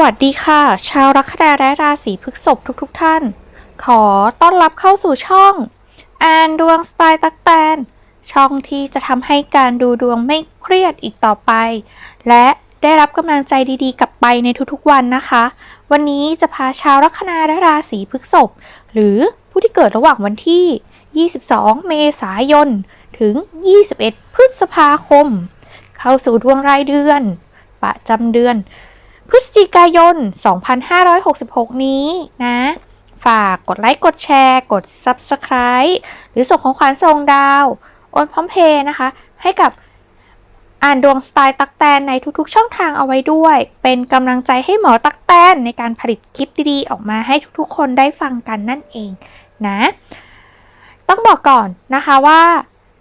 วัสดีค่ะ ชาวลัคนาและราศีพฤษภทุกๆทท่าน ขอต้อนรับเข้าสู่ช่องแอนดวงสไตล์ตักแตน ช่องที่จะทำให้การดูดวงไม่เครียดอีกต่อไป และได้รับกำลังใจดีๆ กลับไปในทุกๆวันนะคะ วันนี้จะพาชาวลัคนาและราศีพฤษภหรือผู้ที่เกิดระหว่างวันที่ 22 เมษายน ถึง 21 พฤษภาคม เข้าสู่ดวงรายเดือน ประจำเดือน พฤศจิกายน 2566 นี้นะ ฝากกดไลค์กดแชร์ กด Subscribe หรือส่งของขวัญส่งดาวโอนพร้อมเพย์นะคะ ให้กับอ่านดวงสไตล์ตักแตนในทุกๆ ช่องทางเอาไว้ด้วย เป็นกำลังใจให้หมอตักแตนในการผลิตคลิปดีๆ ออกมาให้ทุกๆ คนได้ฟังกันนั่นเองนะ ต้องบอกก่อนนะคะว่า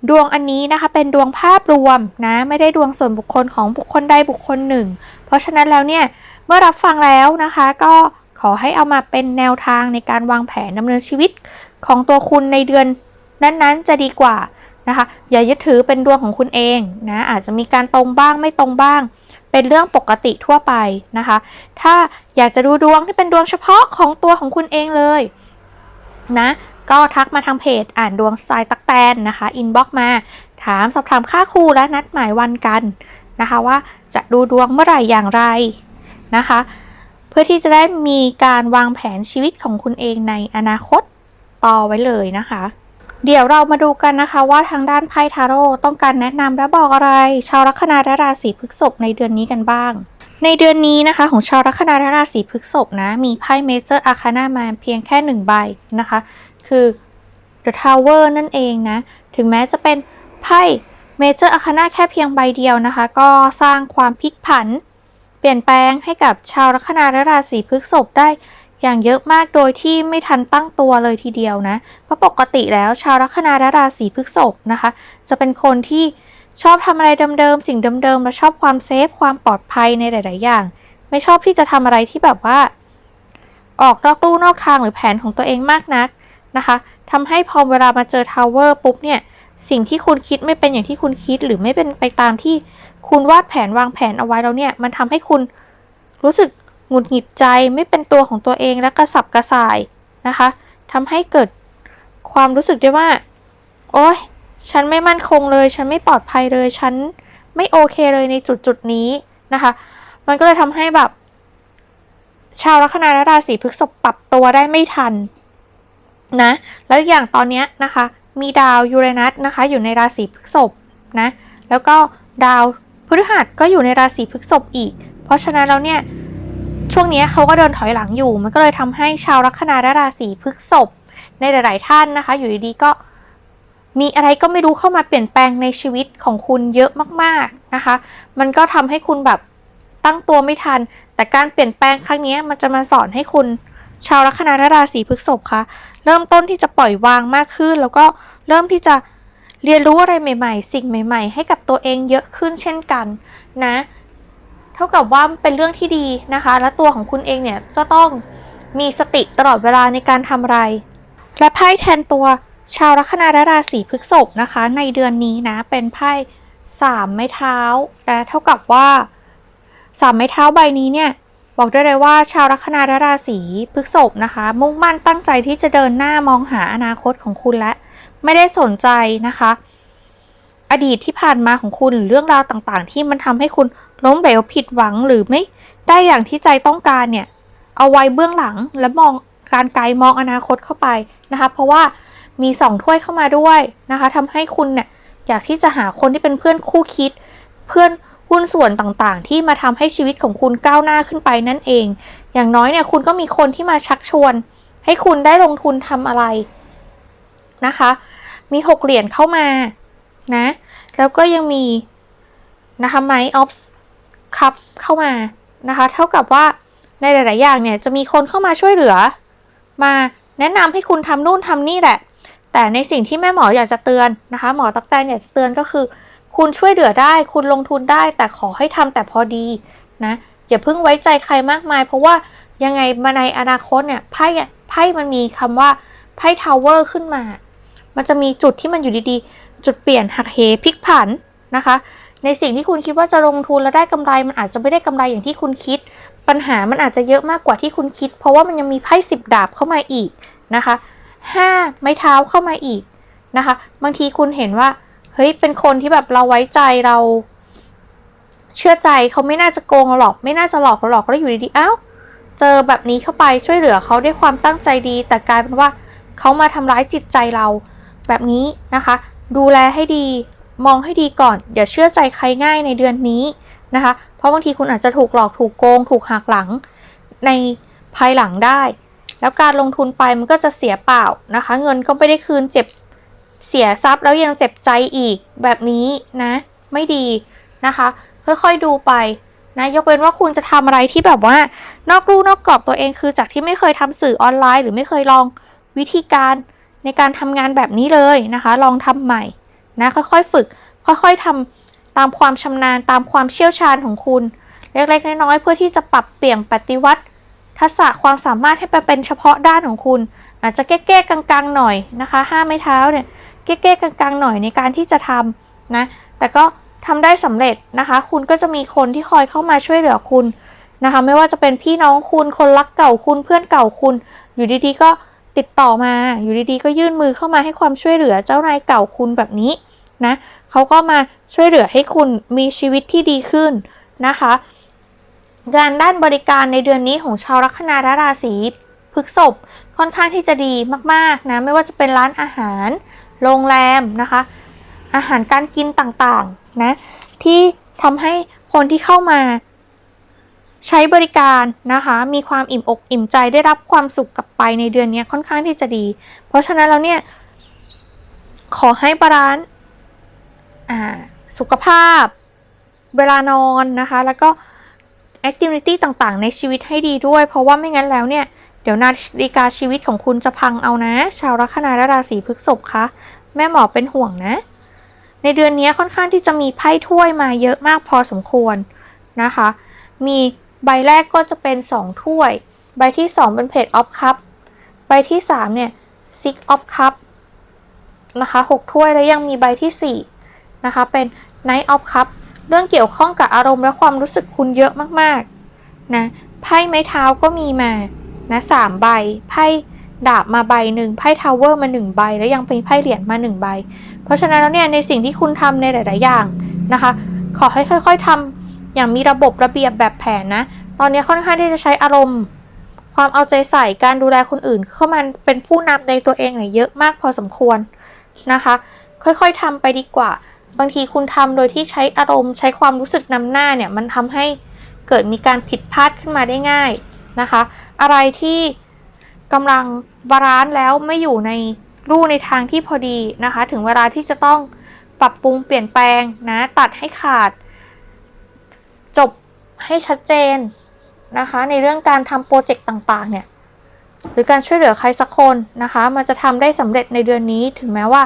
ดวงอันนี้นะคะเป็นดวงภาพรวมนะ ไม่ได้ดวงส่วนบุคคลของบุคคลใดบุคคลหนึ่ง เพราะฉะนั้นแล้วเนี่ยเมื่อรับฟังแล้วนะคะ ก็ขอให้เอามาเป็นแนวทางในการวางแผนดำเนินชีวิตของตัวคุณในเดือนนั้นๆ จะดีกว่านะคะ อย่ายึดถือเป็นดวงของคุณเองนะอาจจะมีการตรงบ้างไม่ตรงบ้าง เป็นเรื่องปกติทั่วไปนะคะ ถ้าอยากจะดูดวงที่เป็นดวงเฉพาะของตัวของคุณเองเลยนะก็ทักมาทางเพจอ่านดวงสไตล์ตักแตนนะคะ อินบ็อกมา ถามสอบถามค่าครูและนัดหมายวันกัน นะคะว่าจะดูดวงเมื่อไหร่อย่างไรนะคะ เพื่อที่จะได้มีการวางแผนชีวิตของคุณเองในอนาคตต่อไว้เลยนะคะ เดี๋ยวเรามาดูกันนะคะว่าทางด้านไพ่ทาโร่ต้องการแนะนำและบอกอะไร ชาวลัคนาและราศีพฤษภในเดือนนี้กันบ้างในเดือนนี้นะคะของชาวลัคนาและราศีพฤษภนะ มีไพ่เมเจอร์อาคานามาเพียงแค่หนึ่งใบนะคะ คือ The Tower นั่นเองนะ ถึงแม้จะเป็นไพ่ เมเจอร์อาคานาแค่เพียงใบเดียวนะคะ ก็สร้างความพลิกผัน เปลี่ยนแปลงให้กับชาวลัคนาและราศีพฤษภได้อย่างเยอะมากโดยที่ไม่ทันตั้งตัวเลยทีเดียวนะ เพราะปกติแล้วชาวลัคนาและราศีพฤษภนะคะ จะเป็นคนที่ชอบทำอะไรเดิมๆสิ่งเดิมๆและชอบความเซฟความปลอดภัยในหลาย ๆ อย่าง ไม่ชอบที่จะทำอะไรที่แบบว่า ออกนอกลู่นอกทางหรือแผนของตัวเองมากนักนะคะทำให้พอเวลามาเจอทาวเวอร์ปุ๊บเนี่ย สิ่งที่คุณคิดไม่เป็นอย่างที่คุณคิดหรือไม่เป็นไปตามที่คุณวาดแผนวางแผนเอาไว้แล้วเนี่ย มันทำให้คุณรู้สึกหงุดหงิดใจไม่เป็นตัวของตัวเองและกระสับกระส่ายนะคะทำให้เกิดความรู้สึกได้ว่า โอ๊ยฉันไม่มั่นคงเลย ฉันไม่ปลอดภัยเลย ฉันไม่โอเคเลยในจุดจุดนี้นะคะ มันก็เลยทำให้แบบ ชาวลัคนาและราศีพฤษภปรับตัวได้ไม่ทันนะ แล้วอย่างตอนเนี้ยนะคะ มีดาวยูเรนัสนะคะ อยู่ในราศีพฤษภนะ แล้วก็ดาวพฤหัสก็อยู่ในราศีพฤษภอีก เพราะฉะนั้นแล้วเนี่ยช่วงนี้เขาก็เดินถอยหลังอยู่ มันก็เลยทำให้ชาวลัคนาและราศีพฤษภในหลาย ๆ ท่านนะคะ อยู่ดีๆก็มีอะไรก็ไม่รู้เข้ามาเปลี่ยนแปลงในชีวิตของคุณเยอะมาก ๆ นะคะ มันก็ทำให้คุณแบบตั้งตัวไม่ทัน แต่การเปลี่ยนแปลงครั้งนี้มันจะมาสอนให้คุณ ชาวลัคนาและราศีพฤษภคะเริ่มต้นที่จะปล่อยวางมากขึ้น แล้วก็เริ่มที่จะเรียนรู้อะไรใหม่ ๆ สิ่งใหม่ ๆ ให้กับตัวเองเยอะขึ้นเช่นกันนะ เท่ากับว่าเป็นเรื่องที่ดีนะคะ และตัวของคุณเองเนี่ยก็ต้องมีสติตลอดเวลาในการทำอะไร และไพ่แทนตัวชาวลัคนาและราศีพฤษภนะคะ ในเดือนนี้นะเป็นไพ่สามไม้เท้านะเท่ากับว่าสามไม้เท้าใบนี้เนี่ย บอกได้เลยว่าชาวลัคนาราศีพฤษภนะคะ มุ่งมั่นตั้งใจที่จะเดินหน้ามองหาอนาคตของคุณและ ไม่ได้สนใจนะคะ อดีตที่ผ่านมาของคุณหรือเรื่องราวต่างๆ ที่มันทำให้คุณล้มเหลวผิดหวังหรือไม่ได้อย่างที่ใจต้องการเนี่ย เอาไว้เบื้องหลังและมองการไกลมองอนาคตเข้าไปนะคะ เพราะว่ามีสองถ้วยเข้ามาด้วยนะคะทำให้คุณเนี่ยอยากที่จะหาคนที่เป็นเพื่อนคู่คิด เพื่อน หุ้นส่วนต่างๆ ที่มาทำให้ชีวิตของคุณก้าวหน้าขึ้นไปนั่นเอง อย่างน้อยเนี่ยคุณก็มีคนที่มาชักชวน ให้คุณได้ลงทุนทำอะไรนะคะ มีหกเหรียญเข้ามานะ แล้วก็ยังมีนะคะไมออฟคัพเข้ามานะคะ เท่ากับว่าในหลาย ๆ อย่างเนี่ยจะมีคนเข้ามาช่วยเหลือ มาแนะนำให้คุณทำนู่นทำนี่แหละ แต่ในสิ่งที่แม่หมออยากจะเตือนนะคะ หมอตักแตนอยากจะเตือนก็คือ คุณช่วยเหลือได้ คุณลงทุนได้ แต่ขอให้ทำแต่พอดีนะ อย่าเพิ่งไว้ใจใครมากมาย เพราะว่ายังไงมาในอนาคตเนี่ยไพ่ไพ่มันมีคำว่าไพ่ทาวเวอร์ขึ้นมา มันจะมีจุดที่มันอยู่ดีๆ จุดเปลี่ยนหักเหพลิกผันนะคะ ในสิ่งที่คุณคิดว่าจะลงทุนแล้วได้กำไร มันอาจจะไม่ได้กำไรอย่างที่คุณคิด ปัญหามันอาจจะเยอะมากกว่าที่คุณคิด เพราะว่ามันยังมีไพ่สิบดาบเข้ามาอีกนะคะห้าไม้เท้าเข้ามาอีกนะคะ บางทีคุณเห็นว่า เฮ้ยเป็นคนที่แบบเราไว้ใจเรา เชื่อใจเขาไม่น่าจะโกงเราหรอก ไม่น่าจะหลอกเราหรอกแล้วอยู่ดีๆอ้าวเจอแบบนี้เข้าไปช่วยเหลือเขาด้วยความตั้งใจดี แต่กลายเป็นว่าเขามาทำร้ายจิตใจเราแบบนี้นะคะ ดูแลให้ดีมองให้ดีก่อน อย่าเชื่อใจใครง่ายในเดือนนี้นะคะ เพราะบางทีคุณอาจจะถูกหลอกถูกโกง ถูกหักหลังในภายหลังได้ แล้วการลงทุนไปมันก็จะเสียเปล่านะคะ เงินก็ไม่ได้คืนเจ็บ เสียทรัพย์แล้วยังเจ็บใจอีกแบบนี้นะ ไม่ดีนะคะ ค่อยๆดูไปนะยกเว้นว่าคุณจะทำอะไรที่แบบว่า นอกรูนอกกรอบตัวเองคือจากที่ไม่เคยทำสื่อออนไลน์ หรือไม่เคยลองวิธีการในการทำงานแบบนี้เลยนะคะ ลองทำใหม่นะค่อยๆฝึก ค่อยๆทำตามความชำนาญตามความเชี่ยวชาญของคุณ เล็กๆน้อยๆเพื่อที่จะปรับเปลี่ยนปฏิวัติ ทักษะความสามารถให้ไปเป็นเฉพาะด้านของคุณ อาจจะแก้ๆกลางๆหน่อยนะคะห้าไม้เท้าเนี่ย แก้ๆกลางๆหน่อยในการที่จะทำนะ แต่ก็ทำได้สำเร็จนะคะ คุณก็จะมีคนที่คอยเข้ามาช่วยเหลือคุณนะคะ ไม่ว่าจะเป็นพี่น้องคุณ คนรักเก่าคุณเพื่อนเก่าคุณ อยู่ดีๆก็ติดต่อมาอยู่ดีๆก็ยื่นมือเข้ามาให้ความช่วยเหลือเจ้านายเก่าคุณแบบนี้นะเขาก็มาช่วยเหลือให้คุณมีชีวิตที่ดีขึ้นนะคะ งานด้านบริการในเดือนนี้ของชาวลัคนาราศีพฤษภค่อนข้างที่จะดีมากๆนะไม่ว่าจะเป็นร้านอาหาร โรงแรมนะคะ อาหารการกินต่างๆนะที่ทำให้คนที่เข้ามา ใช้บริการนะคะ มีความอิ่มอกอิ่มใจได้รับความสุขกลับไปในเดือนนี้ค่อนข้างที่จะดี เพราะฉะนั้นแล้วเนี่ยขอให้บาลานซ์สุขภาพ เวลานอนนะคะ แล้วก็แอคทิวิตี้ต่างๆ ในชีวิตให้ดีด้วย เพราะว่าไม่งั้นแล้วเนี่ย ดี๋ยวนาฬิกาชีวิตของคุณจะพังเอานะ ชาวลัคนาและราศีพฤษภคะ แม่หมอเป็นห่วงนะ ในเดือนนี้ค่อนข้างที่จะมีไพ่ถ้วยมาเยอะมากพอสมควรนะคะ มีใบแรกก็จะเป็น 2 ถ้วย ใบที่ 2 เป็นเพจออฟคัพใบที่ 3 เนี่ยซิกออฟคัพนะคะ6ถ้วยแล้วยังมีใบที่ 4 นะคะ เป็น Knight of Cup เรื่องเกี่ยวข้องกับอารมณ์และความรู้สึกคุณเยอะมาก ๆ นะ ไพ่ไม้เท้าก็มีมา นะสามใบไพ่ดาบมาใบหนึ่งไพ่ทาวเวอร์มาหนึ่งใบ แล้วยังเป็นไพ่เหรียญมาหนึ่งใบ เพราะฉะนั้นแล้วเนี่ยในสิ่งที่คุณทำในหลาย ๆ อย่างนะคะ ขอให้ค่อย ๆทำอย่างมีระบบระเบียบแบบแผนนะ ตอนนี้ค่อนข้างที่จะใช้อารมณ์ ความเอาใจใส่การดูแลคนอื่น เข้ามาเป็นผู้นำในตัวเองเนี่ยเยอะมากพอสมควรนะคะ ค่อยๆทำไปดีกว่า บางทีคุณทำโดยที่ใช้อารมณ์ ใช้ความรู้สึกนำหน้าเนี่ยมันทำให้เกิดมีการผิดพลาดขึ้นมาได้ง่าย นะคะ อะไรที่กำลังบาลานซ์แล้วไม่อยู่ในรูในทางที่พอดีนะคะ ถึงเวลาที่จะต้องปรับปรุงเปลี่ยนแปลงนะตัดให้ขาด จบให้ชัดเจนนะคะ ในเรื่องการทำโปรเจกต์ต่างๆเนี่ยหรือการช่วยเหลือใครสักคนนะคะ มันจะทำได้สำเร็จในเดือนนี้ ถึงแม้ว่า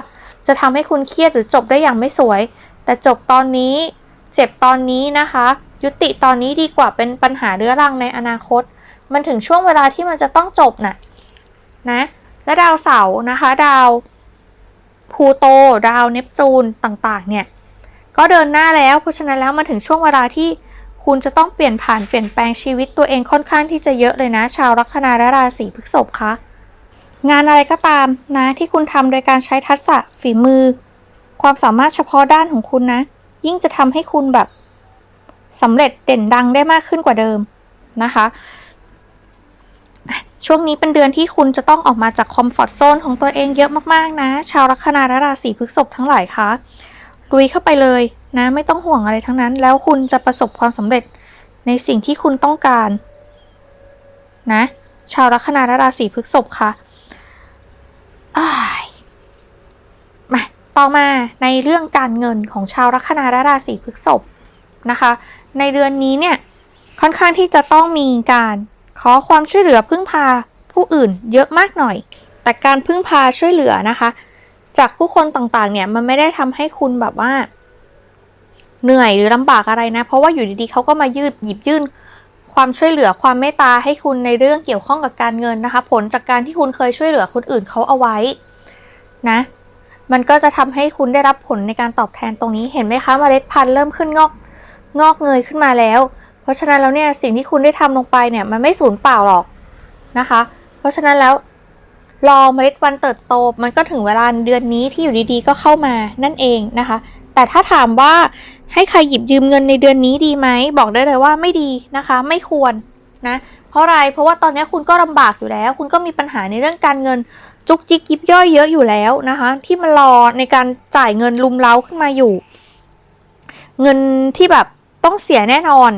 จะทำให้คุณเครียดหรือจบได้อย่างไม่สวย แต่จบตอนนี้ เจ็บตอนนี้นะคะ ยุติตอนนี้ดีกว่าเป็นปัญหาเรื้อรังในอนาคต มันถึงช่วงเวลาที่มันจะต้องจบน่ะนะและดาวเสาร์นะคะ ดาวพูโต ดาวเนปจูนต่างๆ เนี่ย ก็เดินหน้าแล้ว เพราะฉะนั้นแล้วมาถึงช่วงเวลาที่คุณจะต้องเปลี่ยนผ่านเปลี่ยนแปลงชีวิตตัวเองค่อนข้างที่จะเยอะเลยนะ ชาวลัคนาและราศีพฤษภคะงานอะไรก็ตามนะที่คุณทำโดยการใช้ทักษะฝีมือ ความสามารถเฉพาะด้านของคุณนะ ยิ่งจะทำให้คุณแบบสำเร็จเด่นดังได้มากขึ้นกว่าเดิมนะคะ ช่วงนี้เป็นเดือนที่คุณจะต้องออกมาจากคอมฟอร์ทโซนของตัวเองเยอะมากๆนะ ชาวลัคนาและราศีพฤษภทั้งหลายคะลุยเข้าไปเลยนะไม่ต้องห่วงอะไรทั้งนั้น แล้วคุณจะประสบความสำเร็จในสิ่งที่คุณต้องการ นะ ชาวลัคนาและราศีพฤษภคะอ้ายมาต่อมาในเรื่องการเงินของชาวลัคนาและราศีพฤษภนะคะ ในเดือนนี้เนี่ยค่อนข้างที่จะต้องมีการ ขอความช่วยเหลือพึ่งพาผู้อื่นเยอะมากหน่อย แต่การพึ่งพาช่วยเหลือนะคะ จากผู้คนต่างๆเนี่ยมันไม่ได้ทำให้คุณแบบว่า เหนื่อยหรือลำบากอะไรนะ เพราะว่าอยู่ดีๆเขาก็มายืดหยิบยื่น ความช่วยเหลือความเมตตาให้คุณในเรื่องเกี่ยวข้องกับการเงินนะคะ ผลจากการที่คุณเคยช่วยเหลือคนอื่นเขาเอาไว้นะมันก็จะทำให้คุณได้รับผลในการตอบแทนตรงนี้เห็นไหมคะมเมล็ดพันธุ์เริ่มขึ้นงอกงอกเงยขึ้นมาแล้ว เพราะฉะนั้นแล้วเนี่ยสิ่งที่คุณได้ทำลงไปเนี่ยมันไม่สูญเปล่าหรอกนะคะ เพราะฉะนั้นแล้วรอเมล็ดวันเติบโต มันก็ถึงเวลาเดือนนี้ที่อยู่ดีๆ ก็เข้ามานั่นเองนะคะ แต่ถ้าถามว่าให้ใครหยิบยืมเงินในเดือนนี้ดีไหมบอกได้เลยว่าไม่ดีนะคะ ไม่ควรนะเพราะอะไรเพราะว่าตอนนี้คุณก็ลำบากอยู่แล้ว คุณก็มีปัญหาในเรื่องการเงินจุกจิกยิบย่อยเยอะอยู่แล้วนะคะ ที่มันรอในการจ่ายเงินลุมเล้าขึ้นมาอยู่ เงินที่แบบต้องเสียแน่นอน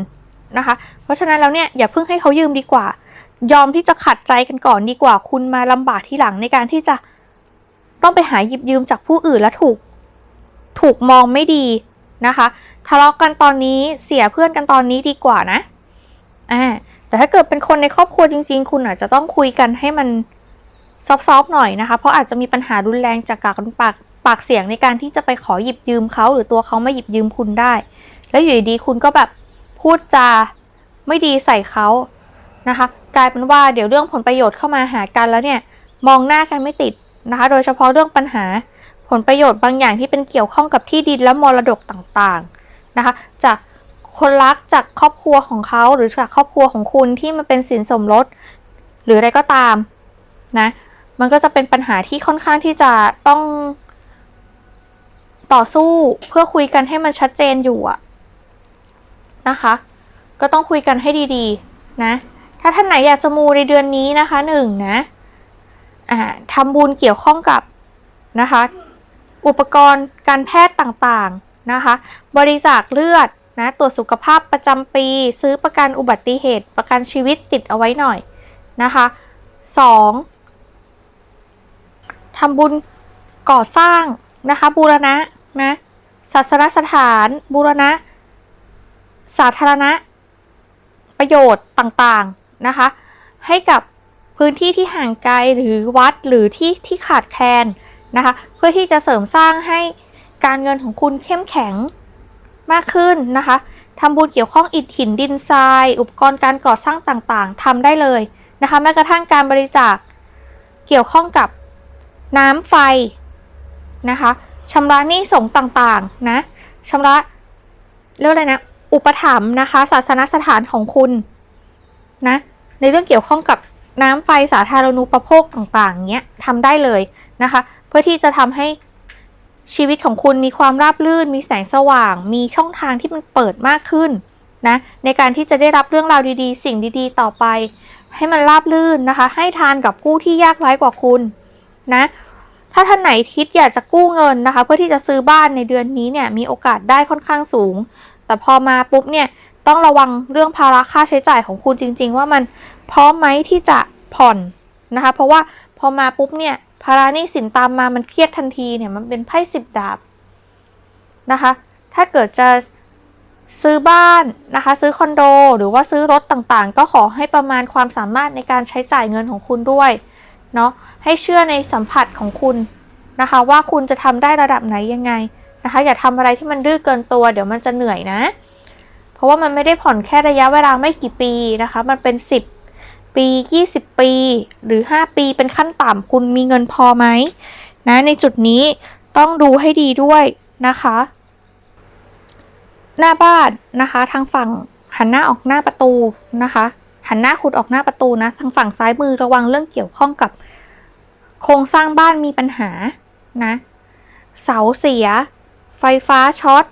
นะคะ เพราะฉะนั้นแล้วเนี่ยอย่าเพิ่งให้เขายืมดีกว่า ยอมที่จะขัดใจกันก่อนดีกว่า คุณมาลำบากที่หลังในการที่จะต้องไปหาหยิบยืมจากผู้อื่นและถูกถูกมองไม่ดีนะคะทะเลาะกันตอนนี้เสียเพื่อนกันตอนนี้ดีกว่านะอ่าแต่ถ้าเกิดเป็นคนในครอบครัวจริง ๆ คุณอาจจะต้องคุยกันให้มันซอฟๆหน่อยนะคะ เพราะอาจจะมีปัญหารุนแรงจากการปากปากเสียงในการที่จะไปขอหยิบยืมเขาหรือตัวเขามาหยิบยืมคุณได้ แล้วอยู่ดีๆคุณก็แบบ พูดจาไม่ดีใส่เขานะคะ กลายเป็นว่าเดี๋ยวเรื่องผลประโยชน์เข้ามาหากันแล้วเนี่ยมองหน้ากันไม่ติดนะคะ โดยเฉพาะเรื่องปัญหาผลประโยชน์บางอย่างที่เป็นเกี่ยวข้องกับที่ดินและมรดกต่างๆนะคะ จากคนรักจากครอบครัวของเขาหรือจากครอบครัวของคุณที่มันเป็นสินสมรสหรืออะไรก็ตามนะมันก็จะเป็นปัญหาที่ค่อนข้างที่จะต้องต่อสู้เพื่อคุยกันให้มันชัดเจนอยู่อะ นะคะ ก็ต้องคุยกันให้ดีๆนะ ถ้าท่านไหนอยากจะมูในเดือนนี้นะคะหนึ่งนะอ่าทำบุญเกี่ยวข้องกับนะคะ อุปกรณ์การแพทย์ต่างๆนะคะ บริจาคเลือดนะตรวจสุขภาพประจำปี ซื้อประกันอุบัติเหตุ ประกันชีวิตติดเอาไว้หน่อยนะคะสองทำบุญก่อสร้างนะคะบูรณะนะศาสนสถานบูรณะ สาธารณะ ประโยชน์ต่างๆนะคะ ให้กับพื้นที่ที่ห่างไกลหรือวัดหรือที่ที่ขาดแคลนนะคะ เพื่อที่จะเสริมสร้างให้การเงินของคุณเข้มแข็งมากขึ้นนะคะทำบุญเกี่ยวข้องอิฐหินดินทราย อุปกรณ์การก่อสร้างต่างๆทำได้เลยนะคะแม้กระทั่งการบริจาคเกี่ยวข้องกับน้ำไฟนะคะชำระหนี้สงต่างๆนะชำระเรียกอะไรนะ อุปถัมภ์นะคะ ศาสนสถานของคุณนะในเรื่องเกี่ยวข้องกับน้ำไฟสาธารณูปโภคต่างๆเนี้ยทำได้เลยนะคะ เพื่อที่จะทำให้ชีวิตของคุณมีความราบรื่น มีแสงสว่าง มีช่องทางที่มันเปิดมากขึ้นนะในการที่จะได้รับเรื่องราวดีๆ สิ่งดีๆ ต่อไป ให้มันราบรื่นนะคะ ให้ทานกับผู้ที่ยากไร้กว่าคุณนะถ้าท่านไหนคิดอยากจะกู้เงินนะคะ เพื่อที่จะซื้อบ้านในเดือนนี้เนี่ยมีโอกาสได้ค่อนข้างสูง แต่พอมาปุ๊บเนี่ยต้องระวังเรื่องภาระค่าใช้จ่ายของคุณจริง ๆ ว่ามันพร้อมไหมที่จะผ่อนนะคะ เพราะว่าพอมาปุ๊บเนี่ยภาระหนี้สินตามมามันเครียดทันทีเนี่ยมันเป็นไพ่สิบดาบนะคะ ถ้าเกิดจะซื้อบ้านนะคะ ซื้อคอนโด หรือว่าซื้อรถต่างๆ ก็ขอให้ประมาณความสามารถในการใช้จ่ายเงินของคุณด้วยเนาะให้เชื่อในสัมผัสของคุณนะคะ ว่าคุณจะทำได้ระดับไหนยังไง นะคะ อย่าทำอะไรที่มันดื้อเกินตัว เดี๋ยวมันจะเหนื่อยนะ เพราะว่ามันไม่ได้ผ่อนแค่ระยะเวลาไม่กี่ปีนะคะ มันเป็น 10 ปี 20 ปี หรือ 5 ปีเป็นขั้นต่ำคุณมีเงินพอไหมนะในจุดนี้ต้องดูให้ดีด้วยนะคะ หน้าบ้านนะคะ ทางฝั่งหันหน้าออกหน้าประตูนะคะ หันหน้าคุณออกหน้าประตูนะ ทางฝั่งซ้ายมือระวังเรื่องเกี่ยวข้องกับ โครงสร้างบ้านมีปัญหานะ เสาเสีย ไฟฟ้าช็อต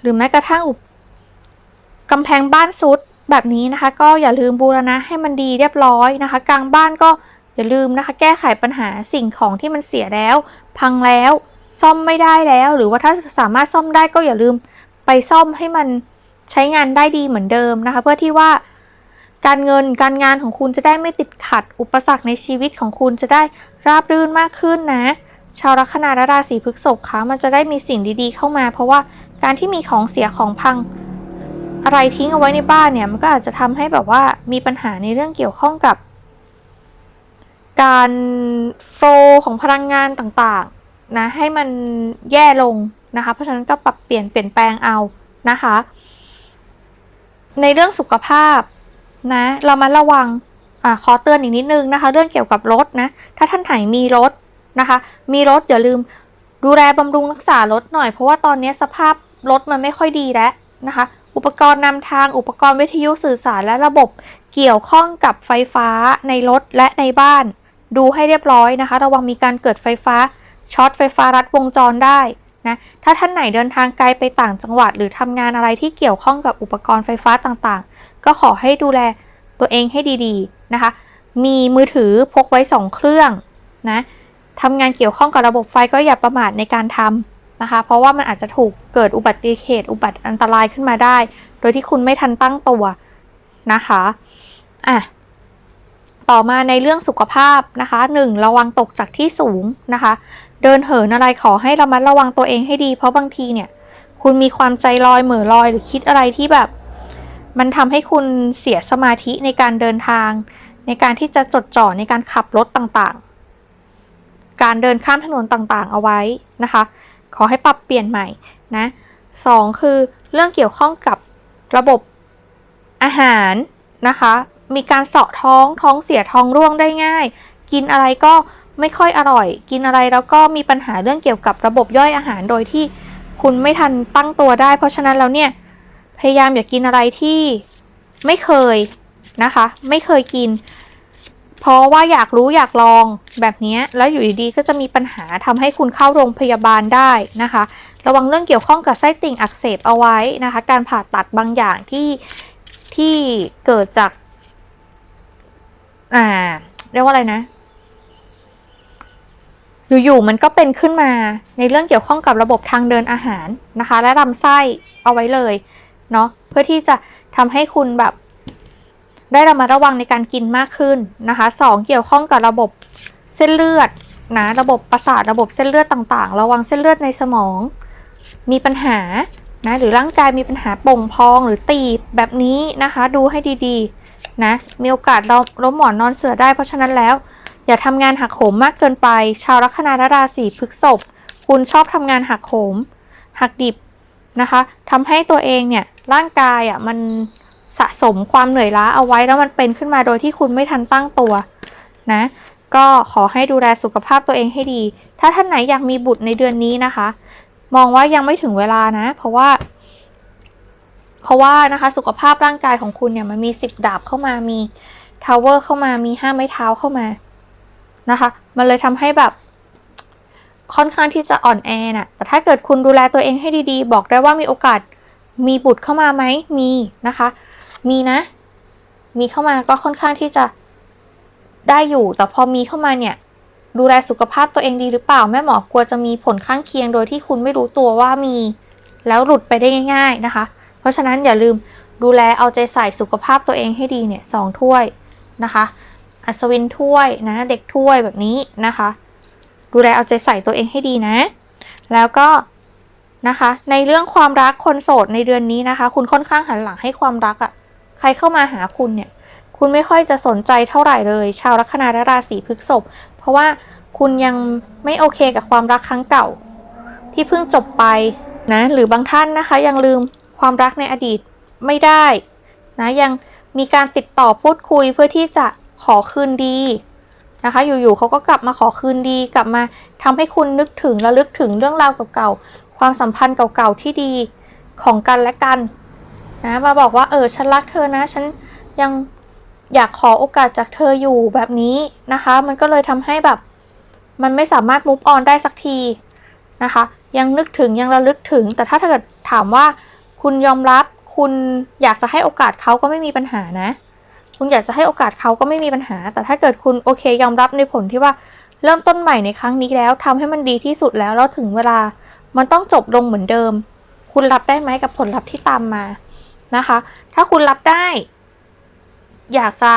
หรือแม้กระทั่งอุปกำแพงบ้านซุดแบบนี้นะคะ ก็อย่าลืมบูรณะให้มันดีเรียบร้อยนะคะ กลางบ้านก็อย่าลืมนะคะ แก้ไขปัญหาสิ่งของที่มันเสียแล้ว พังแล้ว ซ่อมไม่ได้แล้ว หรือว่าถ้าสามารถซ่อมได้ก็อย่าลืมไปซ่อมให้มันใช้งานได้ดีเหมือนเดิมนะคะ เพื่อที่ว่าการเงินการงานของคุณจะได้ไม่ติดขัด อุปสรรคในชีวิตของคุณจะได้ราบรื่นมากขึ้นนะ ชาวลัคนาและราศีพฤษภคะมันจะได้มีสิ่งดีๆเข้ามา เพราะว่าการที่มีของเสียของพัง อะไรทิ้งเอาไว้ในบ้านเนี่ยมันก็อาจจะทำให้แบบว่ามีปัญหาในเรื่องเกี่ยวข้องกับ การโฟลของพลังงานต่างๆนะให้มันแย่ลงนะคะ เพราะฉะนั้นก็ปรับเปลี่ยนเปลี่ยนแปลงเอานะคะ ในเรื่องสุขภาพนะเรามาระวังอขอเตือนอีกนิดนึงนะคะ เรื่องเกี่ยวกับรถนะถ้าท่านไหนมีรถ นะคะ มีรถอย่าลืมดูแลบำรุงรักษารถหน่อย เพราะว่าตอนนี้สภาพรถมันไม่ค่อยดีแล้วนะคะ อุปกรณ์นำทางอุปกรณ์วิทยุสื่อสารและระบบเกี่ยวข้องกับไฟฟ้าในรถและในบ้าน ดูให้เรียบร้อยนะคะ ระวังมีการเกิดไฟฟ้าช็อตไฟฟ้ารัดวงจรได้นะถ้าท่านไหนเดินทางไกลไปต่างจังหวัด หรือทำงานอะไรที่เกี่ยวข้องกับอุปกรณ์ไฟฟ้าต่างๆ ก็ขอให้ดูแลตัวเองให้ดีๆนะคะ มีมือถือพกไว้ 2 เครื่องนะ ทำงานเกี่ยวข้องกับระบบไฟก็อย่าประมาทในการทำนะคะ เพราะว่ามันอาจจะถูกเกิดอุบัติเหตุอุบัติอันตรายขึ้นมาได้ โดยที่คุณไม่ทันตั้งตัวนะคะอะต่อมาในเรื่องสุขภาพนะคะหนึ่งระวังตกจากที่สูงนะคะ เดินเหินอะไรขอให้ระมัดระวังตัวเองให้ดี เพราะบางทีเนี่ย คุณมีความใจลอยเหม่อลอย หรือคิดอะไรที่แบบ มันทำให้คุณเสียสมาธิในการเดินทาง ในการที่จะจดจ่อในการขับรถต่างๆ การเดินข้ามถนนต่างๆ เอาไว้นะคะ ขอให้ปรับเปลี่ยนใหม่นะสองคือเรื่องเกี่ยวข้องกับระบบอาหารนะคะ มีการเสาะท้องท้องเสียท้องร่วงได้ง่าย กินอะไรก็ไม่ค่อยอร่อย กินอะไรแล้วก็มีปัญหาเรื่องเกี่ยวกับระบบย่อยอาหารโดยที่คุณไม่ทันตั้งตัวได้ เพราะฉะนั้นแล้วเนี่ยพยายามอย่ากกินอะไรที่ไม่เคยนะคะ ไม่เคยกิน เพราะว่าอยากรู้อยากลองแบบนี้แล้วอยู่ดีๆก็จะมีปัญหาทำให้คุณเข้าโรงพยาบาลได้นะคะ ระวังเรื่องเกี่ยวข้องกับไส้ติ่งอักเสบเอาไว้นะคะ การผ่าตัดบางอย่างที่ที่เกิดจาก อ่า เรียกว่าอะไรนะ อยู่ๆมันก็เป็นขึ้นมาในเรื่องเกี่ยวข้องกับระบบทางเดินอาหารนะคะ และลำไส้เอาไว้เลยเนาะเพื่อที่จะทำให้คุณแบบ ได้ระมัดระวังในการกินมากขึ้นนะคะสองเกี่ยวข้องกับระบบเส้นเลือดนะระบบประสาทระบบเส้นเลือดต่างๆ ระวังเส้นเลือดในสมอง มีปัญหานะหรือร่างกายมีปัญหาโป่งพองหรือตีบแบบนี้นะคะ ดูให้ดีๆนะมีโอกาสล้มหมอนนอนเสือได้เพราะฉะนั้นแล้ว อย่าทำงานหักโหมมากเกินไป ชาวลัคนาราศีพฤษภคุณชอบทำงานหักโหมหักดิบนะคะทำให้ตัวเองเนี่ยร่างกายอะมัน สะสมความเหนื่อยล้าเอาไว้แล้วมันเป็นขึ้นมาโดยที่คุณไม่ทันตั้งตัวนะ ก็ขอให้ดูแลสุขภาพตัวเองให้ดี ถ้าท่านไหนอยากมีบุตรในเดือนนี้นะคะ มองว่ายังไม่ถึงเวลานะ เพราะว่า เพราะว่านะคะ สุขภาพร่างกายของคุณเนี่ยมันมีสิบดาบเข้ามามีทาวเวอร์เข้ามามีห้าไม้เท้าเข้ามานะคะ มันเลยทำให้แบบค่อนข้างที่จะอ่อนแอน่ะ แต่ถ้าเกิดคุณดูแลตัวเองให้ดีๆ บอกได้ว่ามีโอกาสมีบุตรเข้ามาไหมมีนะคะ มีนะ มีเข้ามาก็ค่อนข้างที่จะได้อยู่ แต่พอมีเข้ามาเนี่ย ดูแลสุขภาพตัวเองดีหรือเปล่า แม่หมอกลัวจะมีผลข้างเคียงโดยที่คุณไม่รู้ตัวว่ามี แล้วหลุดไปได้ง่าย ๆนะคะ เพราะฉะนั้นอย่าลืมดูแลเอาใจใส่สุขภาพตัวเองให้ดีเนี่ยสองถ้วยนะคะ อัศวินถ้วยนะ เด็กถ้วยแบบนี้นะคะ ดูแลเอาใจใส่ตัวเองให้ดีนะ แล้วก็นะคะ ในเรื่องความรักคนโสดในเดือนนี้นะคะ คุณค่อนข้างหันหลังให้ความรักอะ่ะ รเข้ามาหาคุณเนี่ย คุณไม่ค่อยจะสนใจเท่าไหร่เลย ชาวลัคนาและราศีพฤษภเพราะว่าคุณยังไม่โอเคกับความรักครั้งเก่า ที่เพิ่งจบไปนะ หรือบางท่านนะคะ ยังลืมความรักในอดีตไม่ได้นะยังมีการติดต่อพูดคุยเพื่อที่จะขอคืนดีนะคะ อยู่ๆเขาก็กลับมาขอคืนดี กลับมาทำให้คุณนึกถึงและลึกถึงเรื่องราวเก่าๆความสัมพันธ์เก่าๆที่ดีของกันและกัน นะมาบอกว่าเออฉันรักเธอนะ ฉันยังอยากขอโอกาสจากเธออยู่แบบนี้นะคะ มันก็เลยทำให้แบบ มันไม่สามารถมุฟออนได้สักทีนะคะ ยังนึกถึงยังระลึกถึง แต่ถ้าเกิดถามว่าคุณยอมรับคุณอยากจะให้โอกาสเขาก็ไม่มีปัญหานะ คุณอยากจะให้โอกาสเขาก็ไม่มีปัญหา แต่ถ้าเกิดคุณโอเคยอมรับในผลที่ว่าเริ่มต้นใหม่ในครั้งนี้แล้วทำให้มันดีที่สุดแล้วแล้วถึงเวลามันต้องจบลงเหมือนเดิม คุณรับได้ไหมกับผลลัพธ์ที่ตามมา นะคะ ถ้าคุณรับได้ อยากจะ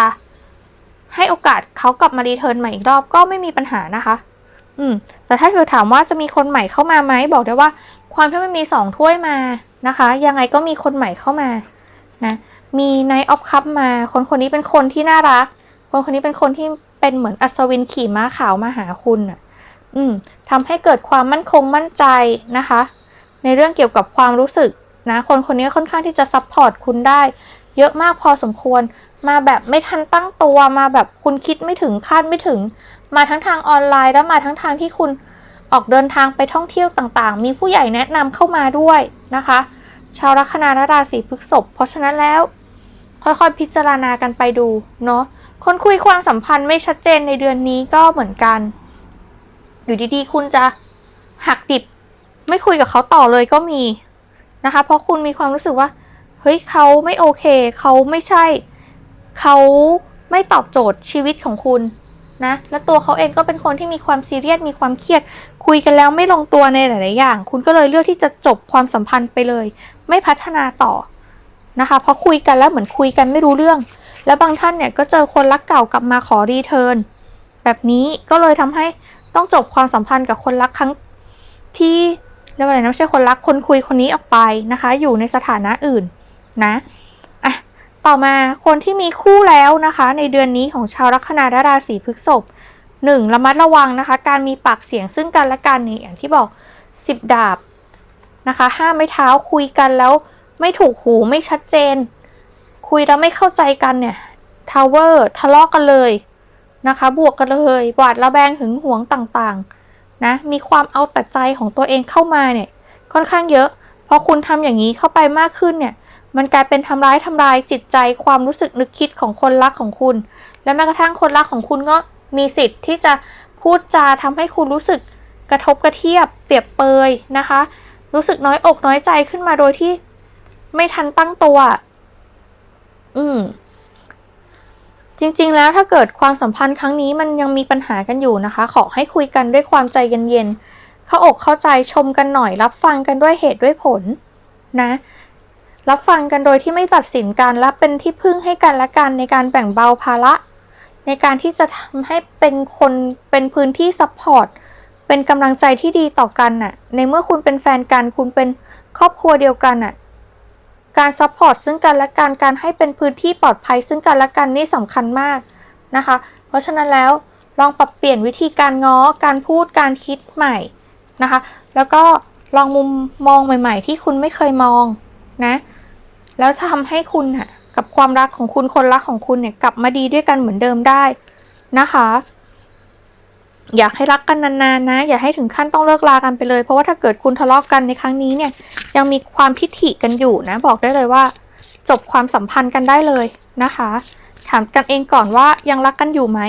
ให้โอกาสเขากลับมารีเทิร์นใหม่อีกรอบก็ไม่มีปัญหานะคะ อืม แต่ถ้าเธอถามว่าจะมีคนใหม่เข้ามาไหมบอกได้ว่า ความที่มันมีสองถ้วยมานะคะ ยังไงก็มีคนใหม่เข้ามานะ มีไนออฟคัพมา คนคนนี้เป็นคนที่น่ารัก คนคนนี้เป็นคนที่เป็นเหมือนอัศวินขี่ม้าขาวมาหาคุณอะ อืมทำให้เกิดความมั่นคงมั่นใจนะคะ ในเรื่องเกี่ยวกับความรู้สึก นะคนคนนี้ค่อนข้างที่จะซัพพอร์ตคุณได้ เยอะมากพอสมควรมาแบบไม่ทันตั้งตัวมาแบบคุณคิดไม่ถึงคาดไม่ถึง มาทั้งทางออนไลน์ แล้วมาทั้งทางที่คุณออกเดินทางไปท่องเที่ยวต่างๆ มีผู้ใหญ่แนะนำเข้ามาด้วยนะคะ ชาวลัคนาราศีพฤษภเพราะฉะนั้นแล้ว ค่อยๆพิจารณากันไปดูเนาะคนคุยความสัมพันธ์ไม่ชัดเจนในเดือนนี้ก็เหมือนกัน อยู่ดีๆ คุณจะหักดิบ ไม่คุยกับเขาต่อเลยก็มี นะคะ เพราะคุณมีความรู้สึกว่า เฮ้ยเขาไม่โอเค เขาไม่ใช่ เขาไม่ตอบโจทย์ชีวิตของคุณนะ และตัวเขาเองก็เป็นคนที่มีความซีเรียส มีความเครียด คุยกันแล้วไม่ลงตัวในหลาย ๆ อย่าง คุณก็เลยเลือกที่จะจบความสัมพันธ์ไปเลย ไม่พัฒนาต่อนะคะเพราะคุยกันแล้วเหมือนคุยกันไม่รู้เรื่อง แล้วบางท่านเนี่ยก็เจอคนรักเก่ากลับมาขอรีเทิร์นแบบนี้ก็เลยทำให้ต้องจบความสัมพันธ์กับคนรักครั้งที่ เรียกว่าอะไรนะไม่ใช่คนรักคนคุยคนนี้ออกไปนะคะ อยู่ในสถานะอื่นนะอะต่อมาคนที่มีคู่แล้วนะคะ ในเดือนนี้ของชาวลัคนาและราศีพฤษภหนึ่งระมัดระวังนะคะ การมีปากเสียงซึ่งกันและกันนี่อย่างที่บอกสิบดาบนะคะห้าไม่เท้าคุยกันแล้วไม่ถูกหูไม่ชัดเจน คุยแล้วไม่เข้าใจกันเนี่ยทาวเวอร์ทะเลาะกันเลยนะคะ บวกกันเลยหวาดระแวงหึงหวงต่างๆ นะมีความเอาแต่ใจของตัวเองเข้ามาเนี่ยค่อนข้างเยอะพอคุณทำอย่างนี้เข้าไปมากขึ้นเนี่ยมันกลายเป็นทำร้ายทำลายจิตใจความรู้สึกนึกคิดของคนรักของคุณ และแม้กระทั่งคนรักของคุณก็มีสิทธิ์ที่จะพูดจาทำให้คุณรู้สึกกระทบกระเทียบ เปรียบเปยนะคะ รู้สึกน้อยอกน้อยใจขึ้นมาโดยที่ไม่ทันตั้งตัว อืม จริงๆ แล้วถ้าเกิดความสัมพันธ์ครั้งนี้มันยังมีปัญหากันอยู่นะคะ ขอให้คุยกันด้วยความใจเย็นๆ เข้าอกเข้าใจชมกันหน่อย รับฟังกันด้วยเหตุด้วยผลนะ รับฟังกันโดยที่ไม่ตัดสินกันและเป็นที่พึ่งให้กันและกันในการแบ่งเบาภาระ ในการที่จะทำให้เป็นคนเป็นพื้นที่ซัพพอร์ตเป็นกำลังใจที่ดีต่อกันน่ะ ในเมื่อคุณเป็นแฟนกัน คุณเป็นครอบครัวเดียวกันน่ะ การซัพพอร์ตซึ่งกันและกันการให้เป็นพื้นที่ปลอดภัยซึ่งกันและกันนี่สำคัญมากนะคะ เพราะฉะนั้นแล้วลองปรับเปลี่ยนวิธีการง้อการพูดการคิดใหม่นะคะ แล้วก็ลองมุมมองใหม่ ๆ ที่คุณไม่เคยมองนะ แล้วทำให้คุณกับความรักของคุณคนรักของคุณเนี่ยกลับมาดีด้วยกันเหมือนเดิมได้นะคะ อยากให้รักกันนานๆนะ อย่าให้ถึงขั้นต้องเลิกลากันไปเลย เพราะว่าถ้าเกิดคุณทะเลาะกกันในครั้งนี้เนี่ย ยังมีความพิถิกันอยู่นะ บอกได้เลยว่า จบความสัมพันธ์กันได้เลยนะคะ ถามกันเองก่อนว่ายังรักกันอยู่ไหม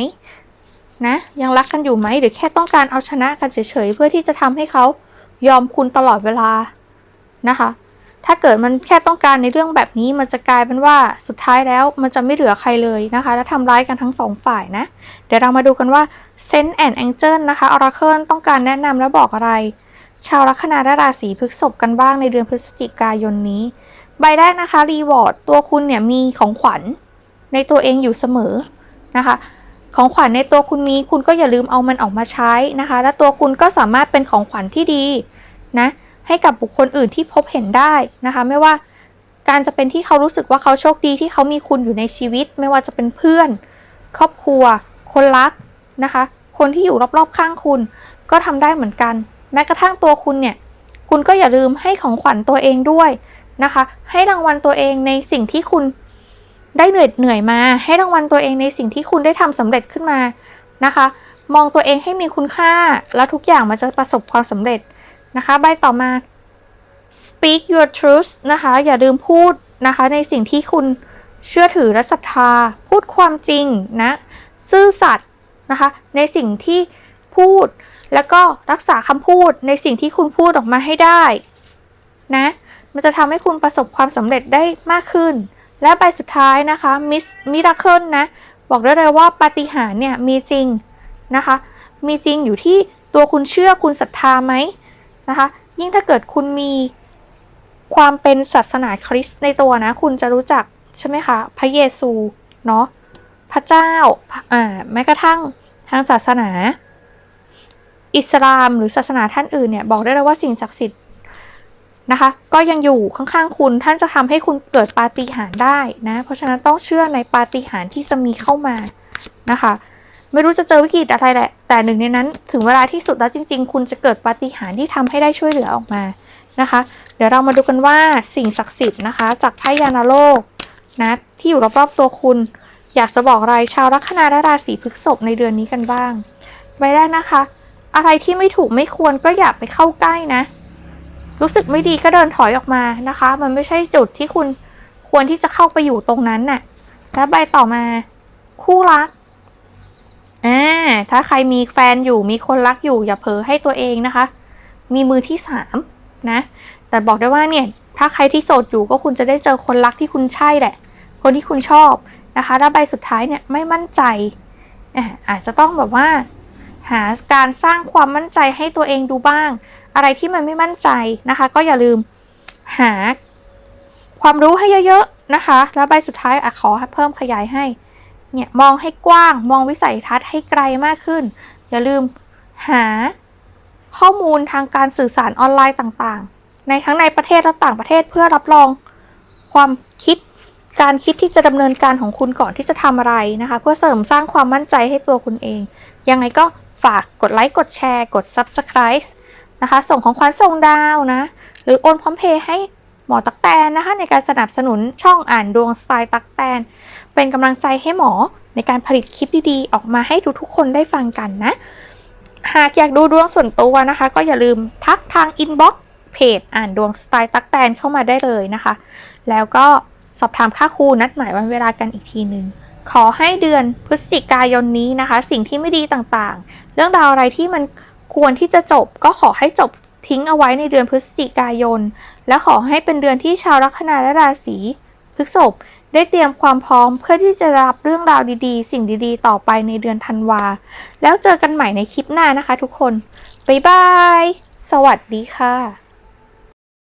นะ ยังรักกันอยู่ไหมหรือแค่ต้องการเอาชนะกันเฉยๆเพื่อที่จะทำให้เขายอมคุณตลอดเวลานะคะ ถ้าเกิดมันแค่ต้องการในเรื่องแบบนี้มันจะกลายเป็นว่าสุดท้ายแล้วมันจะไม่เหลือใครเลยนะคะ และทำร้ายกันทั้งสองฝ่ายนะ เดี๋ยวเรามาดูกันว่าเซนต์แอนด์แองเจิลนะคะออราเคิลต้องการแนะนำและบอกอะไร ชาวลัคนาและราศีพฤษภกันบ้างในเดือนพฤศจิกายนนี้ ใบแรกนะคะรีวอร์ดตัวคุณเนี่ยมีของขวัญในตัวเองอยู่เสมอนะคะของขวัญในตัวคุณมีคุณก็อย่าลืมเอามันออกมาใช้นะคะ และตัวคุณก็สามารถเป็นของขวัญที่ดีนะ ให้กับบุคคลอื่นที่พบเห็นได้นะคะ ไม่ว่าการจะเป็นที่เขารู้สึกว่าเขาโชคดีที่เขามีคุณอยู่ในชีวิต ไม่ว่าจะเป็นเพื่อน ครอบครัว คนรักนะคะ คนที่อยู่รอบๆข้างคุณ ก็ทำได้เหมือนกัน แม้กระทั่งตัวคุณเนี่ย คุณก็อย่าลืมให้ของขวัญตัวเองด้วยนะคะ ให้รางวัลตัวเองในสิ่งที่คุณได้เหนื่อยเหนื่อยมา ให้รางวัลตัวเองในสิ่งที่คุณได้ทำสำเร็จขึ้นมานะคะ มองตัวเองให้มีคุณค่า แล้วทุกอย่างมันจะประสบความสำเร็จ นะคะ ใบต่อมา speak your truth นะคะ อย่าลืมพูดนะคะ ในสิ่งที่คุณเชื่อถือและศรัทธา พูดความจริงนะ ซื่อสัตย์นะคะ ในสิ่งที่พูด แล้วก็รักษาคำพูดในสิ่งที่คุณพูดออกมาให้ได้นะ มันจะทำให้คุณประสบความสำเร็จได้มากขึ้น และใบสุดท้ายนะคะ Miss Miracle นะ บอกได้เลยว่าปาฏิหาริย์เนี่ยมีจริงนะคะ มีจริงอยู่ที่ตัวคุณเชื่อคุณศรัทธาไหม นะคะ ยิ่งถ้าเกิดคุณมีความเป็นศาสนาคริสต์ในตัวนะ คุณจะรู้จักใช่ไหมคะ พระเยซูเนาะพระเจ้าอ่าแม้กระทั่งทางศาสนา อิสลามหรือศาสนาท่านอื่นเนี่ย บอกได้เลยว่าสิ่งศักดิ์สิทธิ์นะคะ ก็ยังอยู่ข้างๆคุณท่านจะทำให้คุณเกิดปาฏิหาริย์ได้นะ เพราะฉะนั้นต้องเชื่อในปาฏิหาริย์ที่จะมีเข้ามานะคะ ไม่รู้จะเจอวิกฤตอะไรแหละ แต่หนึ่งในนั้นถึงเวลาที่สุดแล้วจริง ๆ คุณจะเกิดปาฏิหาริย์ที่ทำให้ได้ช่วยเหลือออกมานะคะ เดี๋ยวเรามาดูกันว่าสิ่งศักดิ์สิทธิ์นะคะ จากไพ่ยานาโลกนะที่อยู่รอบๆตัวคุณ อยากจะบอกอะไรชาวลัคนาและราศีพฤษภในเดือนนี้กันบ้างใบแรกนะคะ อะไรที่ไม่ถูกไม่ควรก็อย่าไปเข้าใกล้นะ รู้สึกไม่ดีก็เดินถอยออกมานะคะ มันไม่ใช่จุดที่คุณควรที่จะเข้าไปอยู่ตรงนั้นน่ะแล้วใบต่อมาคู่รัก อ่าถ้าใครมีแฟนอยู่มีคนรักอยู่อย่าเผลอให้ตัวเองนะคะ มีมือที่สามนะ แต่บอกได้ว่าเนี่ย ถ้าใครที่โสดอยู่ก็คุณจะได้เจอคนรักที่คุณใช่แหละ คนที่คุณชอบนะคะแล้วใบสุดท้ายเนี่ยไม่มั่นใจอะอาจจะต้องแบบว่า หาการสร้างความมั่นใจให้ตัวเองดูบ้าง อะไรที่มันไม่มั่นใจนะคะ ก็อย่าลืมหาความรู้ให้เยอะๆนะคะ แล้วใบสุดท้ายอขอเพิ่มขยายให้ เนี่ยมองให้กว้าง มองวิสัยทัศน์ให้ไกลมากขึ้น อย่าลืมหาข้อมูลทางการสื่อสารออนไลน์ต่างๆ ในทั้งในประเทศและต่างประเทศเพื่อรับรองความคิดการคิดที่จะดำเนินการของคุณก่อนที่จะทำอะไรนะคะ เพื่อเสริมสร้างความมั่นใจให้ตัวคุณเอง ยังไงก็ฝากกดไลค์กดแชร์ กด Subscribe นะคะ ส่งของขวัญส่งดาวนะ หรือโอนพร้อมเพย์ให้หมอตักแตนนะคะ ในการสนับสนุนช่องอ่านดวงสไตล์ตักแตน เป็นกำลังใจให้หมอในการผลิตคลิปดีๆ ออกมาให้ทุกๆคนได้ฟังกันนะ หากอยากดูดวงส่วนตัวนะคะ ก็อย่าลืมทักทางอินบ็อกซ์เพจอ่านดวงสไตล์ตักแตนเข้ามาได้เลยนะคะ แล้วก็สอบถามค่าครูนัดหมายวันเวลากันอีกทีหนึ่งขอให้เดือนพฤศจิกายนนี้นะคะ สิ่งที่ไม่ดีต่างๆ เรื่องราวอะไรที่มันควรที่จะจบ ก็ขอให้จบทิ้งเอาไว้ในเดือนพฤศจิกายน และขอให้เป็นเดือนที่ชาวลัคนาและราศีพฤษภ ได้เตรียมความพร้อมเพื่อที่จะรับเรื่องราวดีๆ สิ่งดีๆ ต่อไปในเดือนธันวา แล้วเจอกันใหม่ในคลิปหน้านะคะทุกคน บ๊ายบาย สวัสดีค่ะ